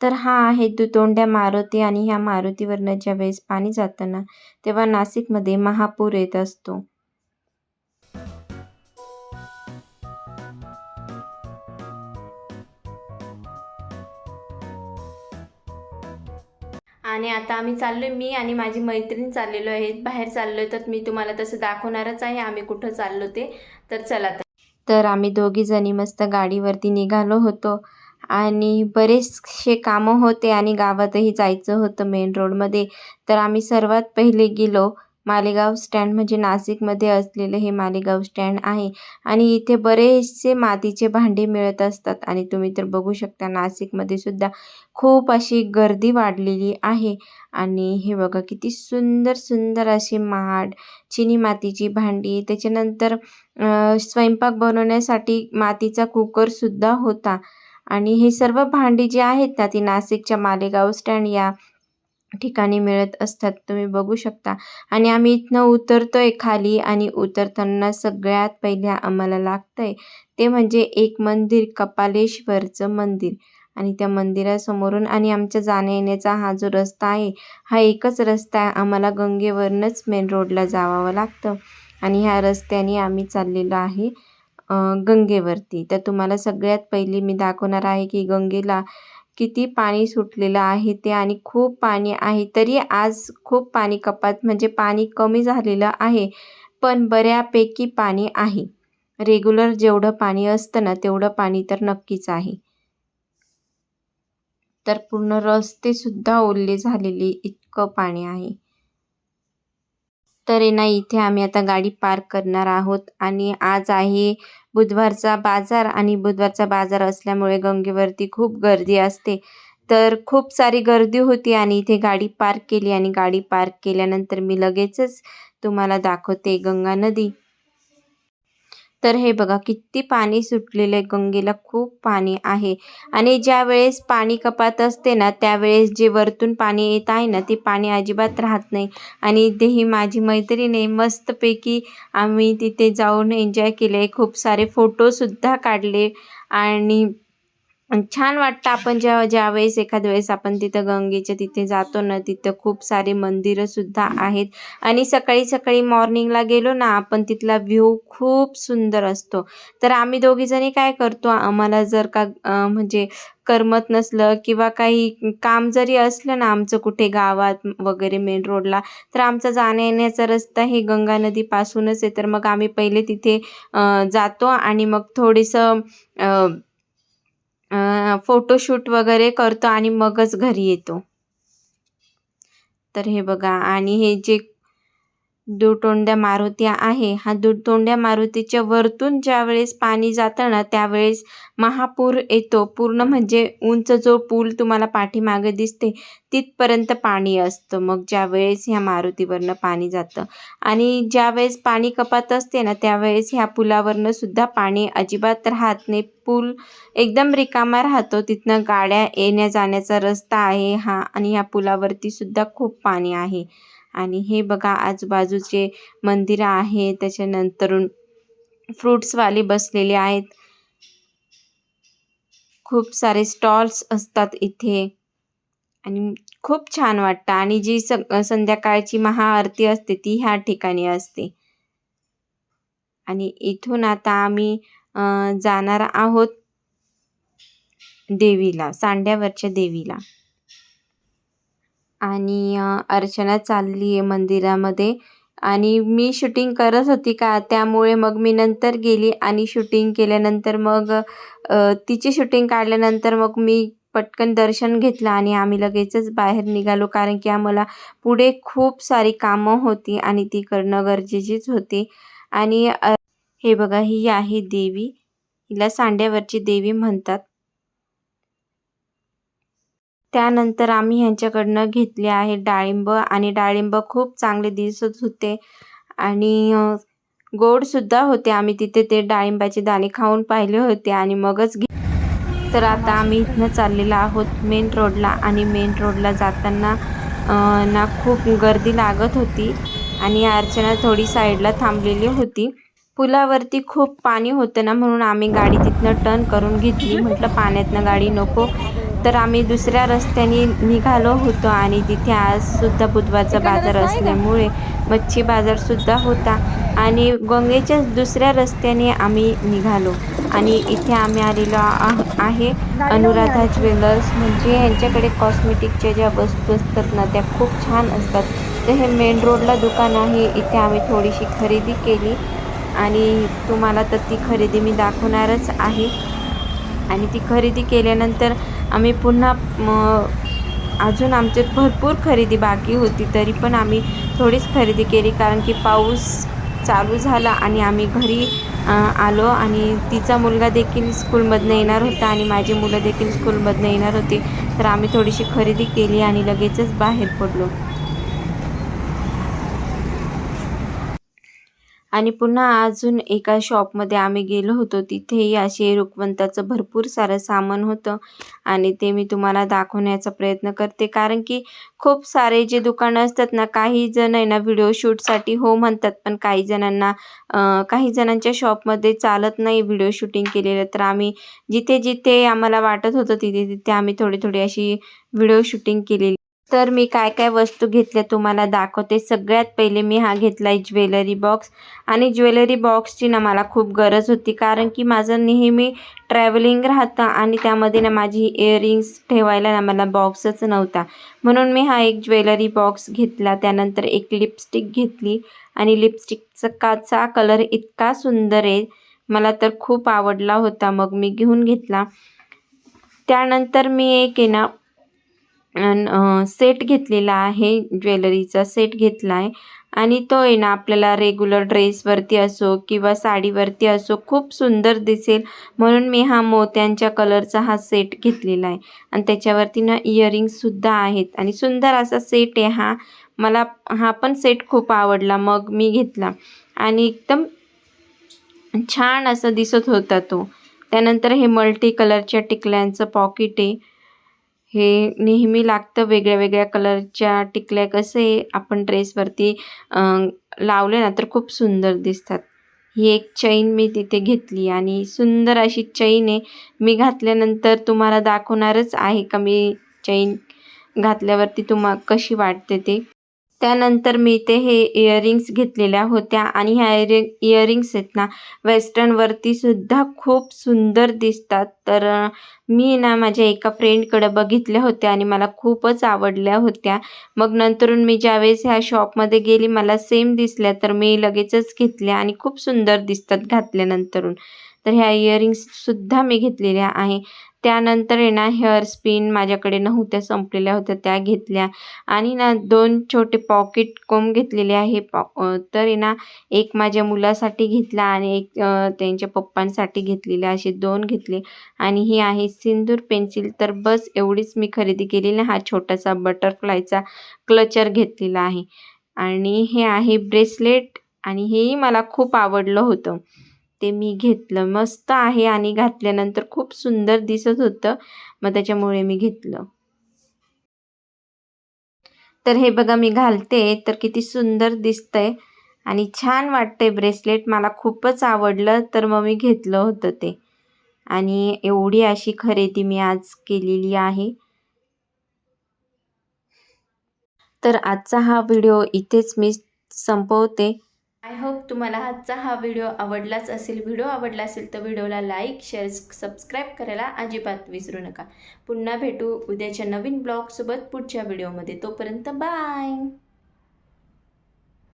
तर हा आहे दुतोंड्या मारुती आणि ह्या मारुतीवरनं ज्यावेळेस पाणी जातं ना तेव्हा नाशिकमध्ये महापूर येत असतो. आणि आता आम्ही चाललोय मी आणि माझी मैत्रीण चाललेलो आहे. बाहेर चाललोय तर मी तुम्हाला तसं दाखवणारच आहे आम्ही कुठं चाललो ते. तर चला तर आम्ही दोघी जणी मस्त गाडीवरती निघालो होतो. आणि बरेचसे कामं होते आणि गावातही जायचं होतं मेन रोडमध्ये तर आम्ही सर्वात पहिले गेलो मालेगाव स्टँड म्हणजे नाशिकमध्ये असलेलं हे मालेगाव स्टँड आहे. आणि इथे बरेचसे मातीचे भांडे मिळत असतात आणि तुम्ही तर बघू शकता नाशिकमध्ये सुद्धा खूप अशी गर्दी वाढलेली आहे. आणि हे बघा किती सुंदर सुंदर असे माड चिनी मातीची भांडी त्याच्यानंतर स्वयंपाक बनवण्यासाठी मातीचा कुकरसुद्धा होता. आणि हे सर्व भांडी जी आहेत ना ती नाशिकच्या मालेगाव स्टँड या ठिकाणी मिळत असतात. तुम्ही बघू शकता. आणि आम्ही इथनं उतरतोय खाली आणि उतरताना सगळ्यात पहिले आम्हाला लागतंय ते म्हणजे एक मंदिर कपालेश्वरचं मंदिर. आणि त्या मंदिरासमोरून आणि आमच्या जाण्या येण्याचा हा जो रस्ता आहे हा एकच रस्ता आहे. आम्हाला गंगेवरनंच मेन रोडला जावावं लागतं. आणि ह्या रस्त्याने आम्ही चाललेलो आहे. गंगेवरती. तर तुम्हाला सगळ्यात पहिली मी दाखवणार आहे की गंगेला किती पाणी सुटलेलं आहे ते आणि खूप पाणी आहे. तरी आज खूप पाणी कपात म्हणजे पाणी कमी झालेलं आहे पण बऱ्यापैकी पाणी आहे. रेग्युलर जेवढं पाणी असतं ना तेवढं पाणी तर नक्कीच आहे. तर पूर्ण रस्तेसुद्धा ओले झालेले इतकं पाणी आहे. तर ना इथे आम्ही आता गाडी पार्क करणार आहोत. आणि आज आहे बुधवारचा बाजार आणि बुधवारचा बाजार असल्यामुळे गंगेवरती खूप गर्दी असते. तर खूप सारी गर्दी होती आणि इथे गाडी पार्क केली आणि गाडी पार्क केल्यानंतर मी लगेचच तुम्हाला दाखवते गंगा नदी. तर हे बघा किती पाणी सुटलेलं आहे. गंगेला खूप पाणी आहे. आणि ज्या वेळेस पाणी कपात असते ना त्यावेळेस जे वरतून पाणी येत आहे ना ते पाणी अजिबात राहत नाही. आणि तेही ही माझी मैत्रीण आहे मस्तपैकी आम्ही तिथे जाऊन एन्जॉय केले. खूप सारे फोटोसुद्धा काढले. आणि छान वाटतं आपण जेव्हा ज्यावेळेस एखाद्या वेळेस आपण तिथं गंगेच्या तिथे जातो ना तिथं खूप सारे मंदिरंसुद्धा आहेत. आणि सकाळी सकाळी मॉर्निंगला गेलो ना आपण तिथला व्ह्यू खूप सुंदर असतो. तर आम्ही दोघीजणी काय करतो आम्हाला जर का म्हणजे करमत नसलं किंवा काही काम जरी असलं ना आमचं कुठे गावात वगैरे मेन रोडला तर आमचा जाण्या येण्याचा रस्ता हे गंगा नदीपासूनच आहे. तर मग आम्ही पहिले तिथे जातो आणि मग थोडंसं फोटोशूट वगैरे करतो आणि मगच घरी येतो. तर हे बघा आणि हे जे दुतोंड्या मारुती आहे. हा दुतोंड्या मारुतीच्या वरतून ज्यावेळेस पाणी जातं ना त्यावेळेस महापूर येतो. पूर्ण म्हणजे उंच जो पूल तुम्हाला पाठीमागे दिसते तिथपर्यंत पाणी असतं. मग ज्यावेळेस ह्या मारुतीवरनं पाणी जातं आणि ज्यावेळेस पाणी कपात असते ना त्यावेळेस ह्या पुलावरनं सुद्धा पाणी अजिबात राहत नाही. पूल एकदम रिकामा राहतो. तिथनं गाड्या येण्या जाण्याचा रस्ता आहे हा आणि ह्या पुलावरती सुद्धा खूप पाणी आहे. आणि हे बघा आजूबाजूचे मंदिरं आहे. त्याच्यानंतरून फ्रुट्सवाले बसलेले आहेत. खूप सारे स्टॉल्स असतात इथे. आणि खूप छान वाटतं. आणि जी स संध्याकाळची महाआरती असते ती ह्या ठिकाणी असते. आणि इथून आता आम्ही जाणार आहोत देवीला सांड्यावरच्या देवीला. आणि अर्चना चालली आहे मंदिरामध्ये आणि मी शूटिंग करत होती का त्यामुळे मग मी नंतर गेली आणि शूटिंग केल्यानंतर मग तिची शूटिंग काढल्यानंतर मग मी पटकन दर्शन घेतलं आणि आम्ही लगेचच बाहेर निघालो. कारण की आम्हाला पुढे खूप सारी कामं होती आणि ती करणं गरजेचीच होती. आणि हे बघा ही आहे देवी. हिला सांड्यावरची देवी म्हणतात. त्यानंतर आम्ही ह्यांच्याकडनं घेतले आहे डाळिंब आणि डाळिंब खूप चांगले दिसत होते. आणि गोडसुद्धा होते. आम्ही तिथे ते डाळिंबाचे दाणे खाऊन पाहिले होते आणि मगच घे तर आता आम्ही इथनं चाललेलो आहोत मेन रोडला आणि मेन रोडला जाताना ना खूप गर्दी लागत होती आणि अर्चना थोडी साईडला थांबलेली होती. पुलावरती खूप पाणी होतं ना म्हणून आम्ही गाडी तिथनं टर्न करून घेतली. म्हटलं पाण्यातनं गाडी नको. तर आम्ही दुसऱ्या रस्त्याने निघालो होतो आणि तिथे आज सुद्धा बुधवारचा बाजार असल्यामुळे मच्छी बाजारसुद्धा होता. आणि गंगेच्या दुसऱ्या रस्त्याने आम्ही निघालो. आणि इथे आम्ही आलेलो आहे अनुराधा ज्वेलर्स. म्हणजे यांच्याकडे कॉस्मेटिकच्या ज्या वस्तू असतात ना त्या खूप छान असतात. तर हे मेन रोडला दुकान आहे. इथे आम्ही थोडीशी खरेदी केली. आणि तुम्हाला तर ती खरेदी मी दाखवणारच आहे. आणि ती खरेदी केल्यानंतर आम्ही पुन्हा अजून आमचे भरपूर खरेदी बाकी होती तरी पण आम्ही थोडीच खरेदी केली कारण की पाऊस चालू झाला आणि आम्ही घरी आलो आणि तिचा मुलगा देखील स्कूलमधनं येणार होता आणि माझी मुलं देखील स्कूलमधनं येणार होती तर आम्ही थोडीशी खरेदी केली आणि लगेचच बाहेर पडलो. आणि पुन्हा अजून एका शॉपमध्ये आम्ही गेलो होतो. तिथेही असे रुखवंताचं भरपूर सारं सामान होतं आणि ते मी तुम्हाला दाखवण्याचा प्रयत्न करते. कारण की खूप सारे जे दुकानं असतात ना काही जण आहे ना व्हिडिओ शूटसाठी हो म्हणतात पण काही जणांना काही जणांच्या शॉपमध्ये चालत नाही व्हिडिओ शूटिंग केलेलं. तर आम्ही जिथे जिथे आम्हाला वाटत होतं तिथे तिथे आम्ही थोडी थोडी अशी व्हिडिओ शूटिंग केलेली. तर मी काय काय वस्तू घेतल्या तुम्हाला दाखवते. सगळ्यात पहिले मी हा घेतला आहे ज्वेलरी बॉक्स. आणि ज्वेलरी बॉक्सची ना मला खूप गरज होती कारण की माझं नेहमी ट्रॅव्हलिंग राहतं आणि त्यामध्ये ना माझी इयरिंग्स ठेवायला ना मला बॉक्सच नव्हता. म्हणून मी हा एक ज्वेलरी बॉक्स घेतला. त्यानंतर एक लिपस्टिक घेतली. आणि लिपस्टिकचा काचा कलर इतका सुंदर आहे. मला तर खूप आवडला होता मग मी घेऊन घेतला. त्यानंतर मी एक आहे ना अन सेट घेतलेला आहे ज्वेलरीचा सेट घेतला आहे आणि तो आहे ना आपल्याला रेग्युलर ड्रेसवरती असो किंवा साडीवरती असो खूप सुंदर दिसेल. म्हणून मी हा मोत्यांच्या कलरचा हा सेट घेतलेला आहे. आणि त्याच्यावरती ना इयरिंग्ससुद्धा आहेत. आणि सुंदर असा सेट आहे हा. मला हा पण सेट खूप आवडला मग मी घेतला. आणि एकदम छान असं दिसत होता तो. त्यानंतर हे मल्टी कलरच्या टिकल्यांचं पॉकेट आहे. हे नेहमी लागतं वेगळ्या वेगळ्या कलरच्या टिकल्या कसे आपण ड्रेसवरती लावले ना तर खूप सुंदर दिसतात. ही एक चैन मी तिथे घेतली आणि सुंदर अशी चैन आहे मी घातल्यानंतर तुम्हाला दाखवणारच आहे का मी चैन घातल्यावरती तुम्हा कशी वाटते ते. त्यानंतर मी ते हे इयरिंग्स घेतलेल्या होत्या आणि ह्या इयरिंग इयरिंग्स आहेत ना वेस्टर्नवरती सुद्धा खूप सुंदर दिसतात. तर मी ना माझ्या एका फ्रेंडकडं बघितल्या होत्या आणि मला खूपच आवडल्या होत्या. मग नंतरून मी ज्यावेळेस ह्या शॉपमध्ये गेली मला सेम दिसल्या तर मी लगेचच घेतल्या आणि खूप सुंदर दिसतात घातल्यानंतरून. तर ह्या इयरिंग्ससुद्धा मी घेतलेल्या आहे. त्यानंतर आहे ना हेअर स्पिन माझ्याकडे नव्हत्या संपलेल्या होत्या त्या घेतल्या. आणि ना दोन छोटे पॉकेट कोंब घेतलेले आहे. पॉ तर आहे ना एक माझ्या मुलासाठी घेतला आणि एक त्यांच्या पप्पांसाठी घेतलेले असे दोन घेतले. आणि ही आहे सिंदूर पेन्सिल. तर बस एवढीच मी खरेदी केलेली हा छोटासा बटरफ्लायचा क्लचर घेतलेला आहे. आणि हे आहे ब्रेसलेट आणि हेही मला खूप आवडलं होतं. ते मी घेतलं. मस्त आहे आणि घातल्यानंतर खूप सुंदर दिसत होतं. मग त्याच्यामुळे मी घेतलं. तर हे बघा मी घालते. तर किती सुंदर दिसतंय आणि छान वाटतंय ब्रेसलेट. मला खूपच आवडलं तर मग मी घेतलं होतं ते. आणि एवढी अशी खरेदी मी आज केलेली आहे. तर आजचा हा व्हिडिओ इथेच मी संपवते. आय होप तुम्हाला आजचा हा व्हिडिओ आवडलाच असेल. व्हिडिओ आवडला असेल तर व्हिडिओला लाईक शेअर सबस्क्राईब करायला अजिबात विसरू नका. पुन्हा भेटू उद्याच्या नवीन ब्लॉगसोबत पुढच्या व्हिडिओमध्ये. तोपर्यंत बाय!